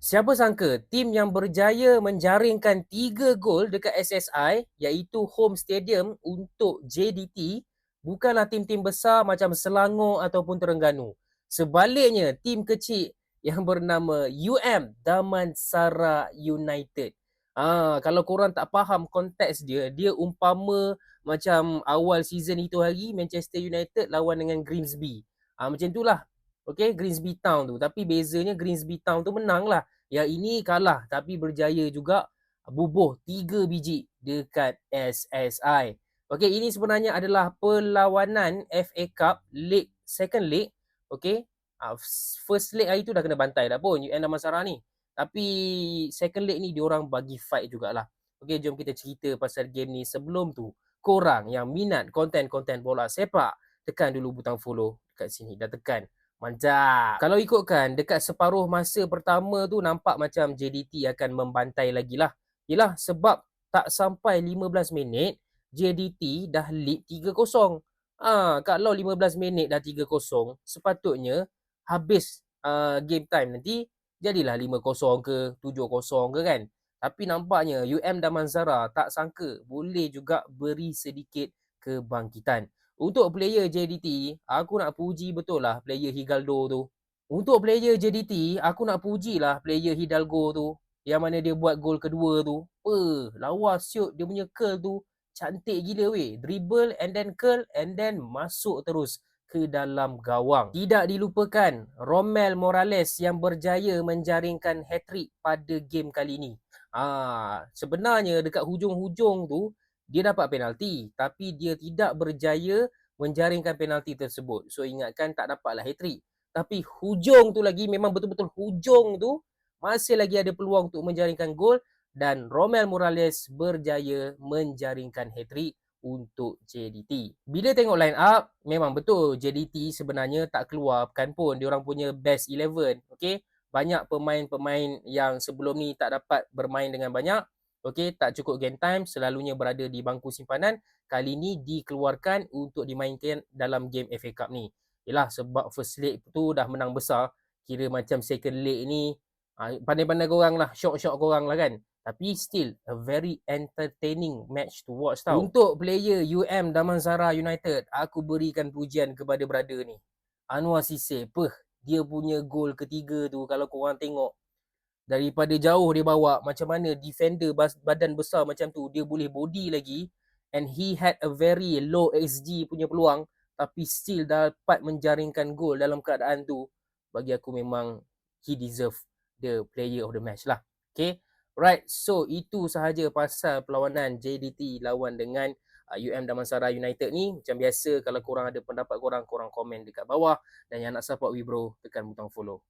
Siapa sangka tim yang berjaya menjaringkan 3 gol dekat SSI iaitu home stadium untuk JDT bukanlah tim-tim besar macam Selangor ataupun Terengganu. Sebaliknya, tim kecil yang bernama UM Damansara United. Ah, kalau korang tak faham konteks dia, dia umpama macam awal season itu hari Manchester United lawan dengan Grimsby. Ah, macam itulah. Okay, Grimsby Town tu. Tapi bezanya Grimsby Town tu menang lah. Yang ini kalah tapi berjaya juga bubuh 3 biji dekat SSI. Okay, ini sebenarnya adalah perlawanan FA Cup League Second League. Okay, uh, first leg hari tu dah kena bantai dah pun UN Damansara ni. Tapi second leg ni diorang bagi fight jugalah. Okay, jom kita cerita pasal game ni sebelum tu. Korang yang minat konten-konten bola sepak, tekan dulu butang follow dekat sini. Dah tekan. Mantap. Kalau ikutkan dekat separuh masa pertama tu nampak macam JDT akan membantai lagi lah. Yelah sebab tak sampai 15 minit JDT dah lead 3-0. Ah, kalau 15 minit dah 3-0 sepatutnya habis uh, game time nanti jadilah 5-0 ke 7-0 ke kan. Tapi nampaknya UM Damansara tak sangka boleh juga beri sedikit kebangkitan. Untuk player JDT, aku nak puji betul lah player Higaldo tu. Untuk player JDT, aku nak puji lah player Hidalgo tu. Yang mana dia buat gol kedua tu. Eh, lawa siut dia punya curl tu. Cantik gila weh. Dribble and then curl and then masuk terus ke dalam gawang. Tidak dilupakan Romel Morales yang berjaya menjaringkan hat-trick pada game kali ini. Ah, sebenarnya dekat hujung-hujung tu dia dapat penalti tapi dia tidak berjaya menjaringkan penalti tersebut. So ingatkan tak dapatlah hat-trick. Tapi hujung tu lagi memang betul-betul hujung tu masih lagi ada peluang untuk menjaringkan gol dan Romel Morales berjaya menjaringkan hat-trick untuk JDT. Bila tengok line up, memang betul JDT sebenarnya tak keluarkan pun dia orang punya best 11, okey? Banyak pemain-pemain yang sebelum ni tak dapat bermain dengan banyak Okey, tak cukup game time, selalunya berada di bangku simpanan. Kali ni dikeluarkan untuk dimainkan dalam game FA Cup ni. Yalah sebab first leg tu dah menang besar, kira macam second leg ni ah, pandai-pandai korang lah, shock-shock korang lah kan. Tapi still a very entertaining match to watch tau. Untuk player UM Damansara United, aku berikan pujian kepada brother ni. Anwar Sise, peh, dia punya gol ketiga tu kalau korang tengok daripada jauh dia bawa macam mana defender badan besar macam tu dia boleh body lagi. And he had a very low XG punya peluang tapi still dapat menjaringkan gol dalam keadaan tu. Bagi aku memang he deserve the player of the match lah. Okay? Right so itu sahaja pasal perlawanan JDT lawan dengan UM Damansara United ni. Macam biasa kalau korang ada pendapat korang korang komen dekat bawah. Dan yang nak support Wibro tekan butang follow